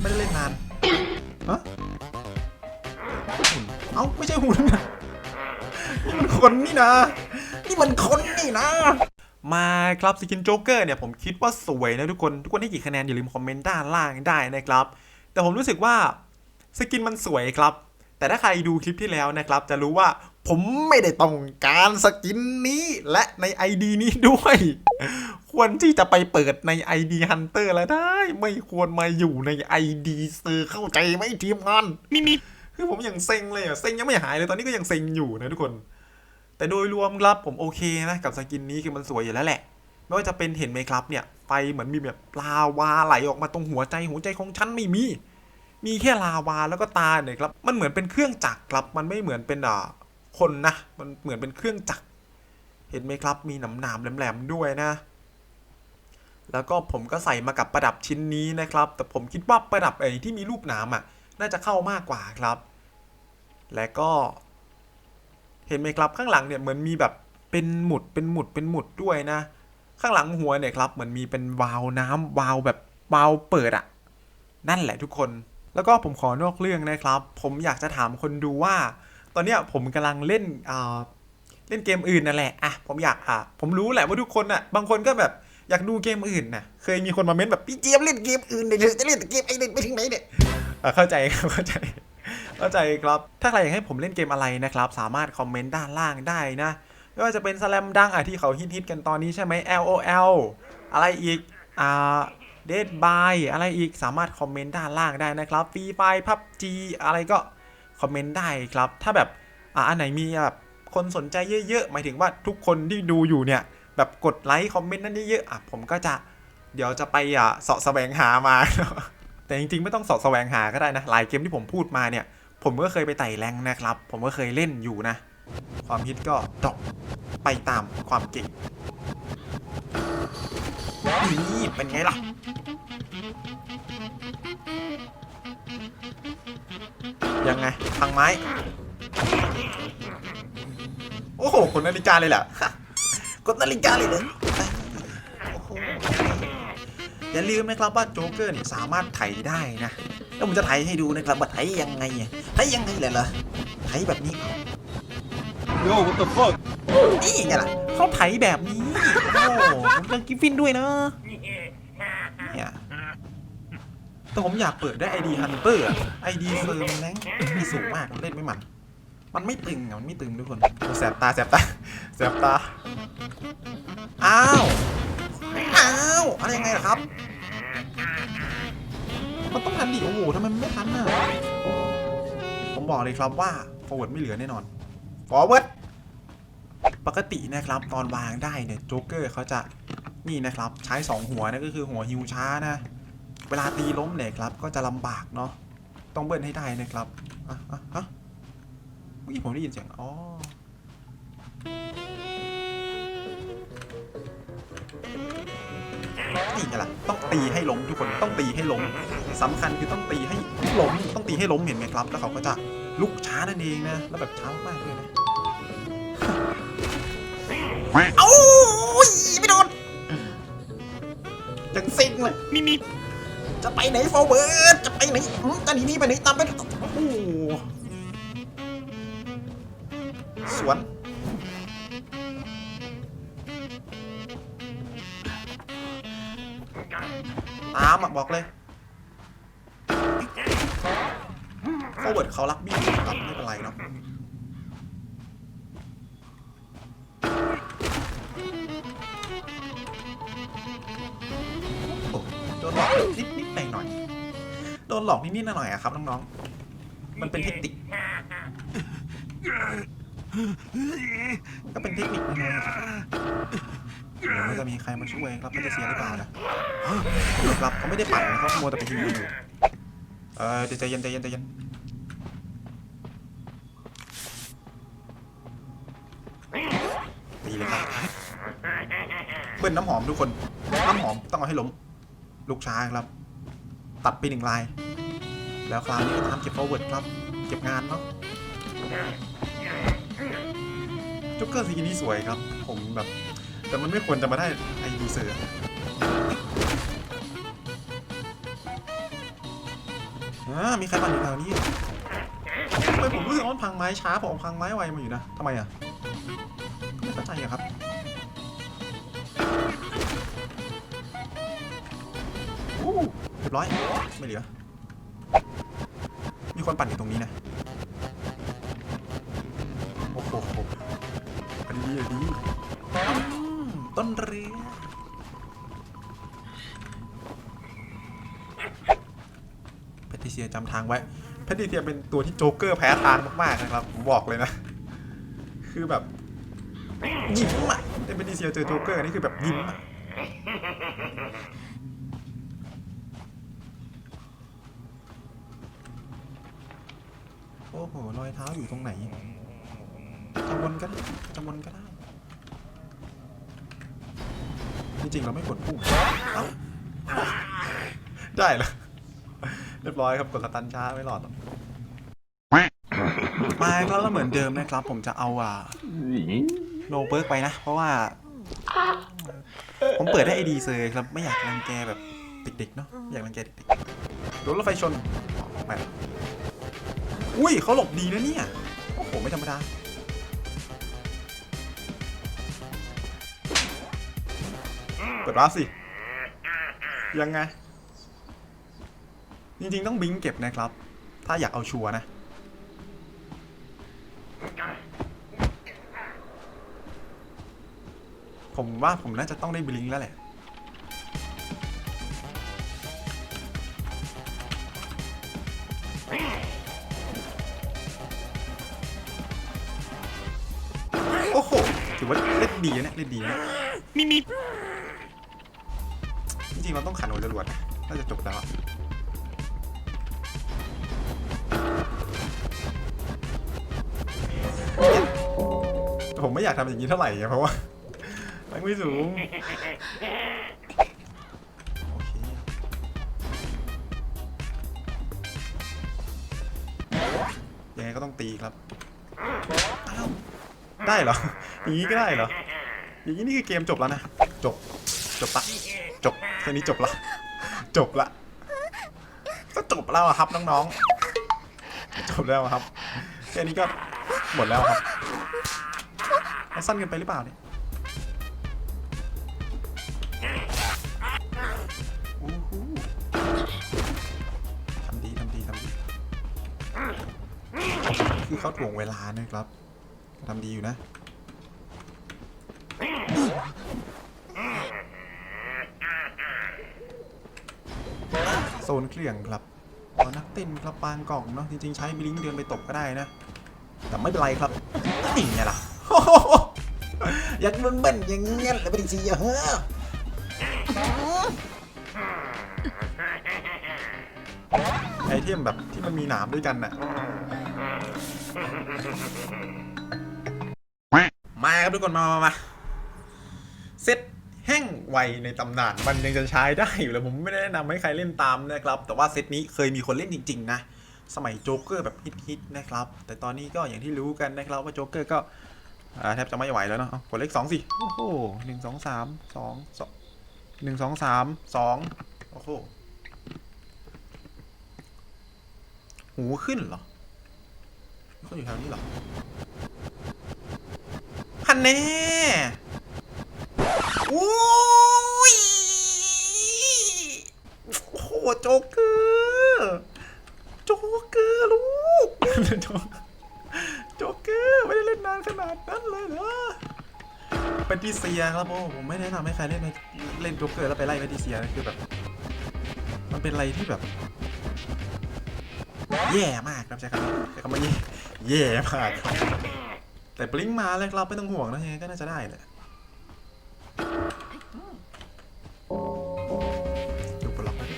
ไม่ได้เล่นนานฮะหุ่นเอ้าไม่ใช่หุ่นนะนี่มันคนนี่นะ นี่มันคนนี่นะ มาครับสกินโจ๊กเกอร์เนี่ยผมคิดว่าสวยนะทุกคน ทุกคนให้กี่คะแนนอย่าลืมคอมเมนต์ด้านล่างได้นะครับ แต่ผมรู้สึกว่าสกินมันสวยครับ แต่ถ้าใครดูคลิปที่แล้วนะครับ จะรู้ว่า ผมไม่ได้ต้องการสกินนี้และใน ID นี้ด้วย ควรที่จะไปเปิดใน ID Hunter แล้วได้ ไม่ควรมาอยู่ใน ID เซอร์เข้าใจไหมทีมงานมิมิคือผมยังเซ็งเลยอะเซ็งยังไม่หายเลยตอนนี้ก็ยังเซ็งอยู่นะทุกคน แต่โดยรวมครับผมโอเคนะกับสกินนี้คือมันสวยอยู่แล้วแหละ ไม่ว่าจะเป็นเห็นไหมครับเนี่ยไฟเหมือนมีแบบลาวาไหลออกมาตรงหัวใจหัวใจของฉันไม่มี มีแค่ลาวาแล้วก็ตาเนี่ยครับ มันเหมือนเป็นเครื่องจักรครับมันไม่เหมือนเป็นอ่า คนนะ มันเหมือนเป็นเครื่องจักร เห็นไหมครับ มีหนามหนามๆแหลมๆด้วยนะ แล้วก็ผมก็ใส่มากับประดับชิ้นนี้นะครับ แต่ผมคิดว่าประดับไอ้ที่มีรูปหนามอะ น่าจะเข้ามากกว่าครับ และก็ เห็นไหมครับข้างหลังเนี่ยเหมือนมีแบบเป็นหมุดเป็นหมุดเป็นหมุดด้วยนะ ข้างหลังหัวเนี่ยครับเหมือนมีเป็นวาล์วน้ำวาล์วแบบวาล์วเปิดอะนั่นแหละทุกคน แล้วก็ผมขอนอกเรื่องนะครับ ผมอยากจะถามคนดูว่า ตอนเนี้ยผมกำลังเล่นอ่าเล่นเกมอื่นนั่นแหละอะผมอยากอะผมรู้แหละว่าทุกคนอะบางคนก็แบบอยากดูเกมอื่นนะเคยมีคนมาเม้นแบบพี่เจี๊ยบเล่นเกมอื่นเดี๋ยวจะเล่นเกมไอ้เด็กไปถึงไหนเนี่ยเข้าใจครับเข้าใจเข้าใจครับ ถ้าใครอยากให้ผมเล่นเกมอะไรนะครับ สามารถคอมเมนต์ด้านล่างได้นะ ไม่ว่าจะเป็นสแลมดังอะที่เขาฮิตๆกันตอนนี้ใช่ไหม LOL อะไรอีก อ่า Dead by อะไรอีกสามารถคอมเมนต์ด้านล่างได้นะครับฟรีไฟพับจีอะไรก็ คอมเมนต์ได้ครับ ถ้าแบบอ่าอันไหนมีแบบคนสนใจเยอะๆ หมายถึงว่าทุกคนที่ดูอยู่เนี่ย แบบกดไลค์คอมเมนต์นั้นเยอะๆอะผมก็จะเดี๋ยวจะไปอะสาะแสวงหามา แต่จริงๆ ไม่ต้องสาะแสวงหาก็ได้นะหลายเกมที่ผมพูดมาเนี่ย ผมก็เคยไปไต่แรงนะครับ ผมก็เคยเล่นอยู่นะ ความฮิตก็ดรอปไปตามความเก่งนี่เป็นไงล่ะ ยังไงทางไม้ โอ้โหกดนาฬิกาเลยเหรอกดนาฬิกาเลยเหรอโอ้โหอย่าลืมนะครับว่าโจ๊กเกอร์เนี่ยสามารถไถได้นะ แล้วผมจะไถให้ดูนะครับว่าไถยังไงอะไถยังไงเลยเหรอไถแบบนี้เอา Yo, what the fuck? นี่ไงล่ะเขาไถแบบนี้ โอ้ผมเป็นกิฟฟินด้วยนะเนี่ย แต่ผมอยากเปิดได้ ID Hunter อะ ID เฟิร์มแรงไม่สูงมากเล่นไม่มัน มันไม่ตึงอะมันไม่ตึงทุกคนโอ้แสบตาแสบตาแสบตา อ้าว อ้าว อะไรยังไงล่ะครับ มันต้องทันดิโอ้โหทำไมมันไม่ทันน่ะ ผมบอกเลยครับว่า forward ไม่เหลือแน่นอน forward ปกตินะครับตอนวางได้เนี่ยโจ๊กเกอร์เขาจะนี่นะครับ ใช้ 2 หัวนะก็คือหัวฮิวช้านะ เวลาตีล้มเนี่ยครับ ก็จะลำบากเนาะต้องเบิ้ลให้ได้นะครับอะอะฮะเมื่อกี้ผมได้ยินเสียงอ๋อนี่ไงล่ะต้องตีให้ล้มทุกคนต้องตีให้ล้มสำคัญคือต้องตีให้ล้มต้องตีให้ล้มเห็นไหมครับ แล้วเขาก็จะลุกช้านั่นเองนะ แล้วแบบช้ามากเลยนะเอ้าอุ๊ยไม่โดนจังซิงเลยมีมี จะไปไหนฟอร์เวิร์ดจะไปไหนอืมจะหนีนี่ไปไหนตามไปโอ้สวนตามอะบอกเลยฟอร์เวิร์ดเขารักบี้ครับไม่เป็นไรเนาะ นิดนิดหน่อยหน่อยๆโดนหลอกนิดนิดหน่อยอยๆอะครับน้องๆมันเป็นเทคนิคก็เป็นเทคนิคนะเดี๋ยวมันจะมีใครมาช่วยครับไม่ได้เสียหรือเปล่านะครับเขาไม่ได้ปั่นนะเขามัวแต่ไปฮิวอยู่เออเดี๋ยวใจเย็นใจเย็นใจเย็นตีเลยครับเบิ้ลน้ำหอมทุกคน น้ำหอมต้องเอาให้ล้ม ลูกช้าครับ ตัดไปหนึ่งลาย แล้วคราวนี้ก็ทำเก็บ forward ครับ เก็บงานเนาะจ็กเกอร์สีนี้สวยครับ ผมแบบ แต่มันไม่ควรจะมาได้ไอดีเซอร์อ่ามีใครปั่นอยู่แถวนี้เหรอทำไมผมรู้สึกว่ามันพังไม้ช้าผมเอาพังไม้ไวมาอยู่นะทำไมอะไม่เข้าใจอะครับ ยบร้อย ไม่เหลือ มีคนปั่นอยู่ตรงนี้นะ โอ้โหอันนี้อันนี้ต้นเรือแพทริเซียจำทางไว้แพทริเซียเป็นตัวที่โจ๊กเกอร์แพ้ทางมากๆนะครับผมบอกเลยนะ คือแบบยิ้มอะเป็นแพทริเซียเจอโจ๊กเกอร์นี่คือแบบยิ้มอะ โอ้โห รอยเท้าอยู่ตรงไหนจะวนก็ได้จะวนก็ได้ จริงๆเราไม่กดพุ่งได้เหรอเรียบร้อยครับกดสตันช้าไม่หลอดหรอกมาแล้วเหมือนเดิมนะครับ ผมจะเอาอ่าโนเบิร์กไปนะ เพราะว่า ผมเปิดได้ไอดีเลยครับ ไม่อยากรังแกแบบเด็กๆเนาะไม่อยากรังแกเด็กๆรถรถไฟชนไป อุ้ยเขาหลบดีนะเนี่ย โอ้โห ไม่ธรรมดา เปิดวาร์ปสิ ยังไง จริงๆ ต้องบิงเก็บนะครับ ถ้าอยากเอาชัวร์นะ ผมว่าผมน่าจะต้องได้บิงแล้วแหละ ดีนะเนี่ยเล่นดีนะมีมีจริงๆเราต้องขันหัวจรวดนะน่าจะจบแล้วอะผมไม่อยากทำอย่างนี้เท่าไหร่อะเพราะว่าแรงไม่สูงโอเคยังไงก็ต้องตีครับอ้าวได้เหรออย่างนี้ก็ได้เหรอ อย่างนี้นี่คือเกมจบแล้วนะ จบ จบละ จบแค่นี้จบละ จบละก็จบแล้วครับน้องๆ จบแล้วครับ แค่นี้ก็หมดแล้วครับมันสั้นเกินไปหรือเปล่าเนี่ยทำดีทำดีทำดี คือเขาถ่วงเวลานะครับทำดีอยู่นะ โซ นเครื่องครับอ๋อนักเต้นครับปางกล่องเนาะจริงๆใช้บิลิงเดินไปตบก็ได้นะ แต่ไม่เป็นไรครับนี่ไงล่ะอยากมันเบิ้ลอย่างเงี้ยแล้วไม่ได้ซีเฮ้อไอเทมแบบที่มันมีหนามด้วยกันน่ะมาครับทุกคนมามามา แห้งไวในตำนานมันยังจะใช้ได้อยู่เลยผมไม่ได้แนะนำให้ใครเล่นตามนะครับ แต่ว่าเซตนี้เคยมีคนเล่นจริง ๆ นะ สมัยโจ๊กเกอร์แบบฮิตๆนะครับ แต่ตอนนี้ก็อย่างที่รู้กันนะครับว่าโจ๊กเกอร์ก็แทบจะไม่ไหวแล้วเนาะกดเลขสองสิโอ้โหหนึ่งสองสามสองสองหนึ่งสองสามสองโอ้โหหูขึ้นเหรอเขาอยู่แถวนี้เหรอฮันแน่ อ้ยโอ้โหโจ๊กเกอร์โจ๊กเกอร์ลูกโจ๊กโจ๊กเกอร์ไม่ได้เล่นนานขนาดนั้นเลยเหรอแพทริเซียครับโอ้ผมไม่แนะนำให้ใครเล่นเล่นโจ๊กเกอร์แล้วไปไล่แพทริเซียนะคือแบบ มันเป็นอะไรที่แบบ แย่มากครับใช้คำนี้ใช้คำว่าแย่แย่มากครับแต่บลิงก์มาเลยเราไม่ต้องห่วงนะยังไงก็น่าจะได้แหละ ดูปล็อกไว้ดิ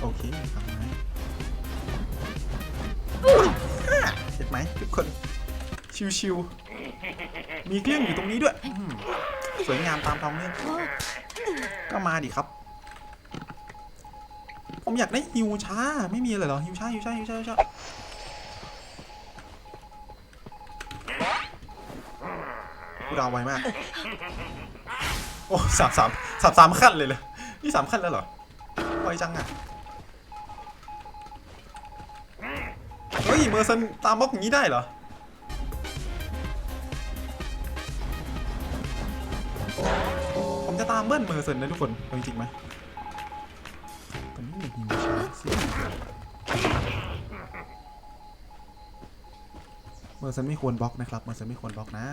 โอเคทำไหมเห็นไหมทุกคน ชิวๆ มีเครื่องอยู่ตรงนี้ด้วยอืมสวยงามตามท้องเรื่องก็มาดิครับ ผมอยากได้ฮิวช้า ไม่มีเลยเหรอฮิวช้าฮิวช้าฮิวช้าฮิวช้า กูดาวไวมาก โอ้สามสามสามสามขั้นเลยเลยนี่สามขั้นแล้วเหรอไวจังอะเฮ้ยเมอร์ซันตามบล็อกอย่างนี้ได้เหรอผมจะตามเบิ้ลเมอร์เซนนะทุกคนเอาจริงไหมตอนนี้มีฮิวชาร์จสิเมอร์ซันไม่ควรบล็อกนะครับ เมอร์ซันไม่ควรบล็อกนะ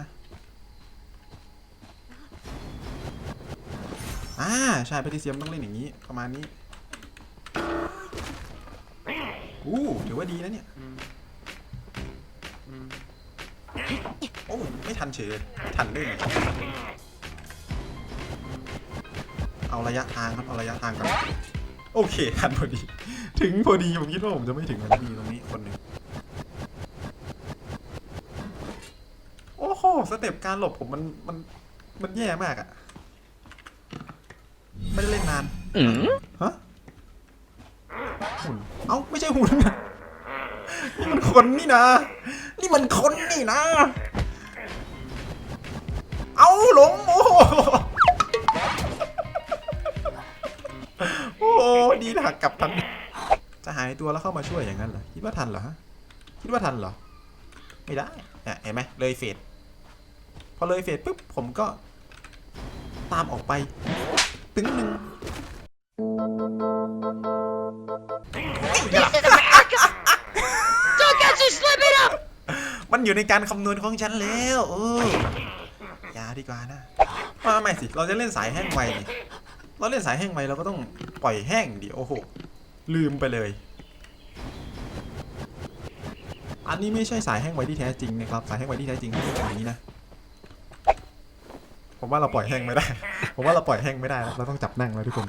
อ่าใช่แพทิเซียมต้องเล่นอย่างนี้ ประมาณนี้อู้ถือว่าดีนะเนี่ย โอ้ไม่ทันเฉยทันด้วยไงเอาระยะทางครับ เอาระยะทางก่อนโอเค ทันพอดี ถึงพอดี ผมคิดว่าผมจะไม่ถึงแล้วมีตรงนี้คนหนึ่งโอ้โห สเต็ปการหลบผมมันมันมันแย่มากอะ ไม่ได้เล่นนานฮะหุ่นเอ้าไม่ใช่หุ่นนะนี่มันคนนี่นะ นี่มันคนนี่นะ เอาหลงโอ้โหโอ้โหดีนะหักกลับทันจะหายตัวแล้วเข้ามาช่วยอย่างนั้นเหรอคิดว่าทันเหรอฮะคิดว่าทันเหรอ ไม่ได้เนี่ยเห็นไหมเลยเฟดพอเลยเฟดปุ๊บผมก็ตามออกไป ตึงหนึ่ง Don't get you slipping up! มันอยู่ในการคำนวณของฉันแล้วเอออย่าดีกว่านะมาใหม่สิ เราจะเล่นสายแห้งไวนี่เราเล่นสายแห้งไวเราก็ต้องปล่อยแห้งดิโอ้โห ลืมไปเลย อันนี้ไม่ใช่สายแห้งไวที่แท้จริงนะครับ สายแห้งไวที่แท้จริงไม่ใช่แบบนี้นะ ผมว่าเราปล่อยแห้งไม่ได้ ผมว่าเราปล่อยแห้งไม่ได้ เราต้องจับนั่งแล้วทุกคน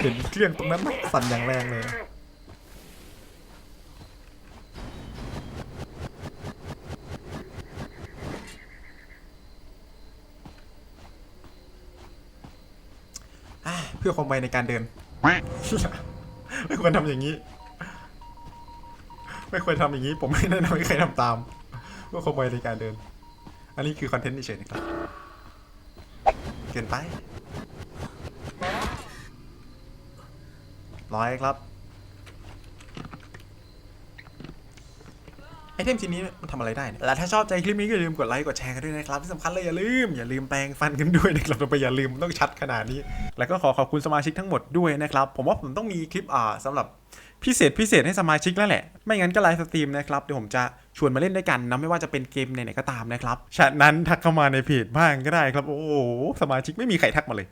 เห็นเครื่องตรงนั้นสั่นอย่างแรงเลย เพื่อความไวในการเดิน ไม่ควรทำอย่างนี้ ไม่ควรทำอย่างนี้ ผมไม่แนะนำให้ใครทำตามเพื่อความไวในการเดิน อันนี้คือคอนเทนต์เฉยๆนะครับ เกินไปร้อยครับไอเทมชิ้นนี้มันทำอะไรได้เนี่ยและถ้าชอบใจคลิปนี้ก็อย่าลืมกดไลค์กดแชร์กันด้วยนะครับ ที่สำคัญเลยอย่าลืม อย่าลืมแปรงฟันกันด้วยนะครับเราไปอย่าลืมต้องชัดขนาดนี้ แล้วก็ขอขอบคุณสมาชิกทั้งหมดด้วยนะครับ ผมว่าผมต้องมีคลิปอ่าสำหรับพิเศษพิเศษให้สมาชิกแล้วแหละ ไม่งั้นก็ไลฟ์สตรีมนะครับเดี๋ยวผมจะ ชวนมาเล่นด้วยกันนะไม่ว่าจะเป็นเกมไหนๆก็ตามนะครับฉะนั้นทักเข้ามาในเพจบ้างก็ได้ครับ โอ้โหสมาชิกไม่มีใครทักมาเลย